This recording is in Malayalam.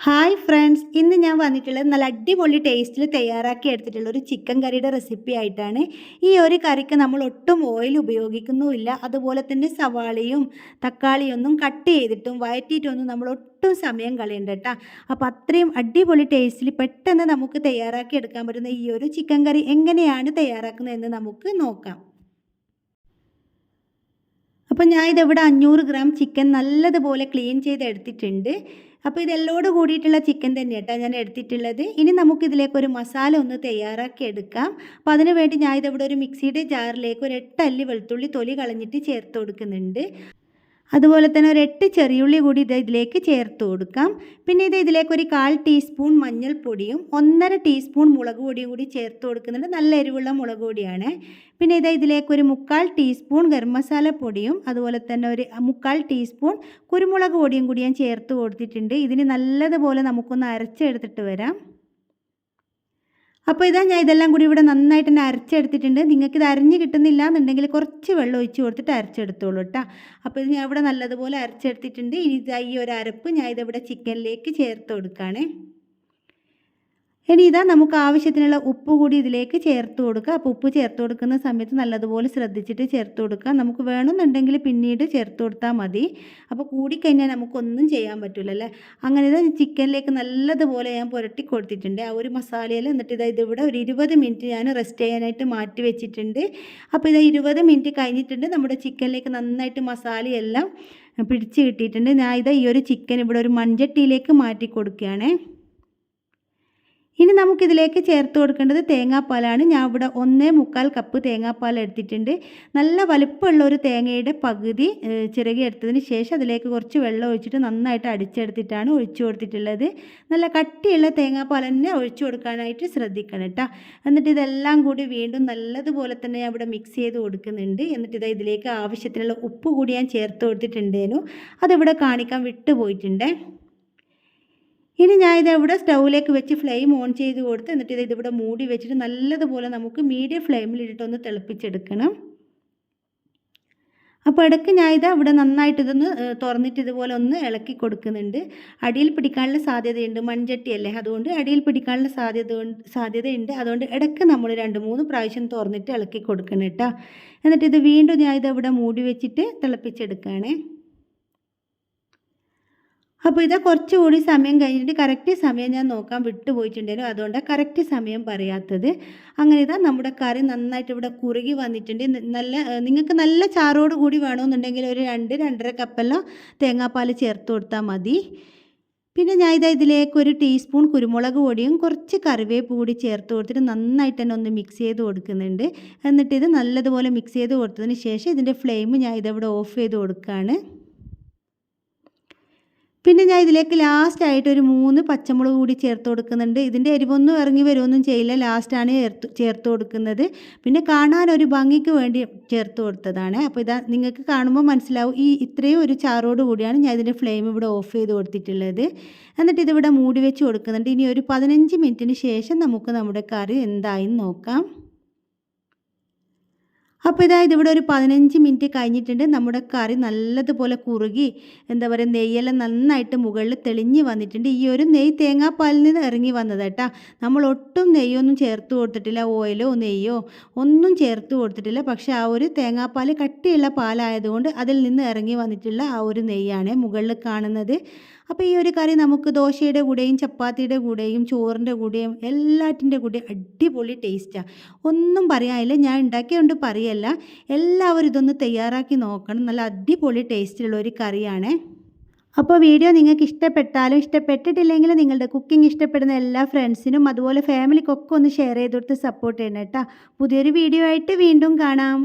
ഹായ് ഫ്രണ്ട്സ് ഇന്ന് ഞാൻ വന്നിട്ടുള്ളത് നല്ല അടിപൊളി ടേസ്റ്റിൽ തയ്യാറാക്കി എടുത്തിട്ടുള്ള ഒരു ചിക്കൻ കറിയുടെ റെസിപ്പി ആയിട്ടാണ്. ഈ ഒരു കറിക്ക് നമ്മൾ ഒട്ടും ഓയിൽ ഉപയോഗിക്കുന്നുമില്ല. അതുപോലെ തന്നെ സവാളയും തക്കാളിയൊന്നും കട്ട് ചെയ്തിട്ടും വഴറ്റിയിട്ടൊന്നും നമ്മൾ ഒട്ടും സമയം കളയണ്ട കേട്ടോ അപ്പോൾ അത്രയും അടിപൊളി ടേസ്റ്റിൽ പെട്ടെന്ന് നമുക്ക് തയ്യാറാക്കി എടുക്കാൻ പറ്റുന്ന ഈ ഒരു ചിക്കൻ കറി എങ്ങനെയാണ് തയ്യാറാക്കുന്നതെന്ന് നമുക്ക് നോക്കാം. അപ്പോൾ ഞാൻ ഇതിവിടെ അഞ്ഞൂറ് ഗ്രാം ചിക്കൻ നല്ലതുപോലെ ക്ലീൻ ചെയ്ത് എടുത്തിട്ടുണ്ട് അപ്പോൾ ഇതെല്ലോട് കൂടിയിട്ടുള്ള ചിക്കൻ തന്നെ കേട്ടോ ഞാൻ എടുത്തിട്ടുള്ളത്. ഇനി നമുക്കിതിലേക്ക് ഒരു മസാല ഒന്ന് തയ്യാറാക്കി എടുക്കാം. അപ്പോൾ അതിന് വേണ്ടി ഞാൻ ഇതിവിടെ ഒരു മിക്സിയുടെ ജാറിലേക്ക് ഒരു എട്ടല്ലി വെളുത്തുള്ളി തൊലി കളഞ്ഞിട്ട് ചേർത്ത് കൊടുക്കുന്നുണ്ട്. അതുപോലെ തന്നെ ഒരു എട്ട് ചെറിയുള്ളി കൂടി ഇത് ഇതിലേക്ക് ചേർത്ത് കൊടുക്കാം. പിന്നെ ഇത് ഇതിലേക്ക് ഒരു കാൽ ടീസ്പൂൺ മഞ്ഞൾപ്പൊടിയും ഒന്നര ടീസ്പൂൺ മുളക് പൊടിയും കൂടി ചേർത്ത് കൊടുക്കുന്നുണ്ട്. നല്ല എരിവുള്ള മുളക് പൊടിയാണ്. പിന്നെ ഇത് ഇതിലേക്ക് ഒരു മുക്കാൽ ടീസ്പൂൺ ഗരം മസാല പൊടിയും അതുപോലെ തന്നെ ഒരു മുക്കാൽ ടീസ്പൂൺ കുരുമുളക് പൊടിയും കൂടി ഞാൻ ചേർത്ത് കൊടുത്തിട്ടുണ്ട്. ഇതിന് നല്ലതുപോലെ നമുക്കൊന്ന് അരച്ചെടുത്തിട്ട് വരാം. അപ്പോൾ ഇതാ ഞാൻ ഇതെല്ലാം കൂടി ഇവിടെ നന്നായിട്ട് തന്നെ അരച്ചെടുത്തിട്ടുണ്ട്. നിങ്ങൾക്ക് ഇത് അരിഞ്ഞ് കിട്ടുന്നില്ല എന്നുണ്ടെങ്കിൽ കുറച്ച് വെള്ളം ഒഴിച്ച് കൊടുത്തിട്ട് അരച്ചെടുത്തോളൂ കേട്ടോ അപ്പോൾ ഇത് ഞാൻ ഇവിടെ നല്ലതുപോലെ അരച്ചെടുത്തിട്ടുണ്ട്. ഇനി ഇതാ ഈ ഒരു അരപ്പ് ഞാൻ ഇതിവിടെ ചിക്കനിലേക്ക് ചേർത്ത് കൊടുക്കുകയാണേ ഇനി ഇതാ നമുക്ക് ആവശ്യത്തിനുള്ള ഉപ്പ് കൂടി ഇതിലേക്ക് ചേർത്ത് കൊടുക്കുക. അപ്പോൾ ഉപ്പ് ചേർത്ത് കൊടുക്കുന്ന സമയത്ത് നല്ലതുപോലെ ശ്രദ്ധിച്ചിട്ട് ചേർത്ത് കൊടുക്കുക. നമുക്ക് വേണമെന്നുണ്ടെങ്കിൽ പിന്നീട് ചേർത്ത് കൊടുത്താൽ മതി. അപ്പോൾ കൂടിക്കഴിഞ്ഞാൽ നമുക്കൊന്നും ചെയ്യാൻ പറ്റില്ല അല്ലേ? അങ്ങനെ ഇതാ ചിക്കനിലേക്ക് നല്ലതുപോലെ ഞാൻ പുരട്ടി കൊടുത്തിട്ടുണ്ട്. ആ ഒരു മസാലയിൽ എന്നിട്ട് ഇതാ ഇതിവിടെ ഒരു ഇരുപത് മിനിറ്റ് ഞാൻ റെസ്റ്റ് ചെയ്യാനായിട്ട് മാറ്റി വെച്ചിട്ടുണ്ട്. അപ്പോൾ ഇതാ ഇരുപത് മിനിറ്റ് കഴിഞ്ഞിട്ടുണ്ട്. നമ്മുടെ ചിക്കനിലേക്ക് നന്നായിട്ട് മസാലയെല്ലാം പിടിച്ച് കിട്ടിയിട്ടുണ്ട്. ഞാൻ ഇതാ ഈ ഒരു ചിക്കൻ ഇവിടെ ഒരു മൺചട്ടിയിലേക്ക് മാറ്റി കൊടുക്കുകയാണേ. നമുക്കിതിലേക്ക് ചേർത്ത് കൊടുക്കേണ്ടത് തേങ്ങാപ്പാലാണ്. ഞാൻ ഇവിടെ ഒന്നേ മുക്കാൽ കപ്പ് തേങ്ങാപ്പാൽ എടുത്തിട്ടുണ്ട്. നല്ല വലുപ്പമുള്ള ഒരു തേങ്ങയുടെ പകുതി ചിറകി എടുത്തതിന് ശേഷം അതിലേക്ക് കുറച്ച് വെള്ളം ഒഴിച്ചിട്ട് നന്നായിട്ട് അടിച്ചെടുത്തിട്ടാണ് ഒഴിച്ചു കൊടുത്തിട്ടുള്ളത്. നല്ല കട്ടിയുള്ള തേങ്ങാപ്പാൽ തന്നെ ഒഴിച്ചു കൊടുക്കാനായിട്ട് ശ്രദ്ധിക്കണം കേട്ടോ. എന്നിട്ട് ഇതെല്ലാം കൂടി വീണ്ടും നല്ലതുപോലെ തന്നെ ഞാൻ ഇവിടെ മിക്സ് ചെയ്ത് കൊടുക്കുന്നുണ്ട്. എന്നിട്ട് ഇതാ ഇതിലേക്ക് ആവശ്യത്തിനുള്ള ഉപ്പ് കൂടി ഞാൻ ചേർത്ത് കൊടുത്തിട്ടുണ്ടേനു. അതിവിടെ കാണിക്കാൻ വിട്ടുപോയിട്ടുണ്ട്. ഇനി ഞാൻ ഇത് ഇവിടെ സ്റ്റൗവിലേക്ക് വെച്ച് ഫ്ലെയിം ഓൺ ചെയ്ത് കൊടുത്ത് എന്നിട്ട് ഇത് ഇതിവിടെ മൂടി വെച്ചിട്ട് നല്ലതുപോലെ നമുക്ക് മീഡിയം ഫ്ലെയിമിലിട്ടൊന്ന് തിളപ്പിച്ചെടുക്കണം. അപ്പോൾ ഇടയ്ക്ക് ഞാൻ ഇത് അവിടെ നന്നായിട്ട് ഇതൊന്ന് തുറന്നിട്ട് ഇതുപോലെ ഒന്ന് ഇളക്കി കൊടുക്കുന്നുണ്ട്. അടിയിൽ പിടിക്കാനുള്ള സാധ്യതയുണ്ട്. മൺചട്ടിയല്ലേ? അതുകൊണ്ട് അടിയിൽ പിടിക്കാനുള്ള സാധ്യത സാധ്യതയുണ്ട്. അതുകൊണ്ട് ഇടയ്ക്ക് നമ്മൾ രണ്ട് മൂന്ന് പ്രാവശ്യം തുറന്നിട്ട് ഇളക്കി കൊടുക്കണം കേട്ടോ. എന്നിട്ട് ഇത് വീണ്ടും ഞാൻ ഇത് ഇവിടെ മൂടി വെച്ചിട്ട് തിളപ്പിച്ചെടുക്കുകയാണേ. അപ്പോൾ ഇതാ കുറച്ചുകൂടി സമയം കഴിഞ്ഞിട്ട് കറക്റ്റ് സമയം ഞാൻ നോക്കാൻ വിട്ടുപോയിട്ടുണ്ടായിരുന്നു അതുകൊണ്ട് കറക്റ്റ് സമയം പറയാത്തത്. അങ്ങനെ ഇതാ നമ്മുടെ കറി നന്നായിട്ട് ഇവിടെ കുറുകി വന്നിട്ടുണ്ട്. നല്ല നിങ്ങൾക്ക് നല്ല ചാറോട് കൂടി വേണമെന്നുണ്ടെങ്കിൽ ഒരു രണ്ട് രണ്ടര കപ്പെല്ലാം തേങ്ങാപ്പാൽ ചേർത്ത് കൊടുത്താൽ മതി. പിന്നെ ഞാൻ ഇതാ ഇതിലേക്ക് ഒരു ടീസ്പൂൺ കുരുമുളക് പൊടിയും കുറച്ച് കറിവേപ്പ് കൂടി ചേർത്ത് കൊടുത്തിട്ട് നന്നായിട്ട് തന്നെ ഒന്ന് മിക്സ് ചെയ്ത് കൊടുക്കുന്നുണ്ട്. എന്നിട്ട് ഇത് നല്ലതുപോലെ മിക്സ് ചെയ്ത് കൊടുത്തതിന് ശേഷം ഇതിന്റെ ഫ്ലെയിം ഞാൻ ഇതവിടെ ഓഫ് ചെയ്ത് കൊടുക്കുകയാണ് പിന്നെ ഞാൻ ഇതിലേക്ക് ലാസ്റ്റ് ആയിട്ട് ഒരു മൂന്ന് പച്ചമുളക് കൂടി ചേർത്ത് കൊടുക്കുന്നുണ്ട്. ഇതിന്റെ എരിവൊന്നും ഇറങ്ങി വരുമൊന്നും ചെയ്യില്ല. ലാസ്റ്റാണ് ചേർത്ത് ചേർത്ത് കൊടുക്കുന്നത്. പിന്നെ കാണാൻ ഒരു ഭംഗിക്ക് വേണ്ടി ചേർത്ത് കൊടുത്തതാണ്. അപ്പോൾ ഇതാ നിങ്ങൾക്ക് കാണുമ്പോൾ മനസ്സിലാവും. ഈ ഇത്രയും ഒരു ചാറോട് കൂടിയാണ് ഞാൻ ഇതിന്റെ ഫ്ലെയിം ഇവിടെ ഓഫ് ചെയ്ത് കൊടുത്തിട്ടുള്ളത്. എന്നിട്ട് ഇതിവിടെ മൂടി വെച്ച് കൊടുക്കുന്നുണ്ട്. ഇനി ഒരു പതിനഞ്ച് മിനിറ്റിന് ശേഷം നമുക്ക് നമ്മുടെ കറി എന്തായി നോക്കാം. അപ്പോൾ ഇതായത് ഇവിടെ ഒരു പതിനഞ്ച് മിനിറ്റ് കഴിഞ്ഞിട്ടുണ്ട്. നമ്മുടെ കറി നല്ലതുപോലെ കുറുകി എന്താ പറയുക നെയ്യെല്ലാം നന്നായിട്ട് മുകളിൽ തെളിഞ്ഞ് വന്നിട്ടുണ്ട്. ഈ ഒരു നെയ്യ് തേങ്ങാപ്പാലിൽ നിന്ന് ഇറങ്ങി വന്നത് കേട്ടോ. നമ്മൾ ഒട്ടും നെയ്യൊന്നും ചേർത്ത് കൊടുത്തിട്ടില്ല ഓയിലോ നെയ്യോ ഒന്നും ചേർത്ത് കൊടുത്തിട്ടില്ല. പക്ഷേ ആ ഒരു തേങ്ങാപ്പാൽ കട്ടിയുള്ള പാലായതുകൊണ്ട് അതിൽ നിന്ന് ഇറങ്ങി വന്നിട്ടുള്ള ആ ഒരു നെയ്യാണ് മുകളിൽ കാണുന്നത്. അപ്പോൾ ഈ ഒരു കറി നമുക്ക് ദോശയുടെ കൂടെയും ചപ്പാത്തിയുടെ കൂടെയും ചോറിന്റെ കൂടെയും എല്ലാറ്റിന്റെ കൂടെ അടിപൊളി ടേസ്റ്റാണ് ഒന്നും പറയാനില്ല ഞാൻ ഉണ്ടാക്കിയതുകൊണ്ട് പറയല്ല. എല്ലാവരും ഇതൊന്ന് തയ്യാറാക്കി നോക്കണം. നല്ല അടിപൊളി ടേസ്റ്റുള്ള ഒരു കറിയാണ്. അപ്പോൾ വീഡിയോ നിങ്ങൾക്ക് ഇഷ്ടപ്പെട്ടാലും ഇഷ്ടപ്പെട്ടിട്ടില്ലെങ്കിൽ നിങ്ങളുടെ കുക്കിംഗ് ഇഷ്ടപ്പെടുന്ന എല്ലാ ഫ്രണ്ട്സിനും അതുപോലെ ഫാമിലിക്കൊക്കെ ഒന്ന് ഷെയർ ചെയ്ത് കൊടുത്ത് സപ്പോർട്ട് ചെയ്യണം കേട്ടോ. പുതിയൊരു വീഡിയോ ആയിട്ട് വീണ്ടും കാണാം.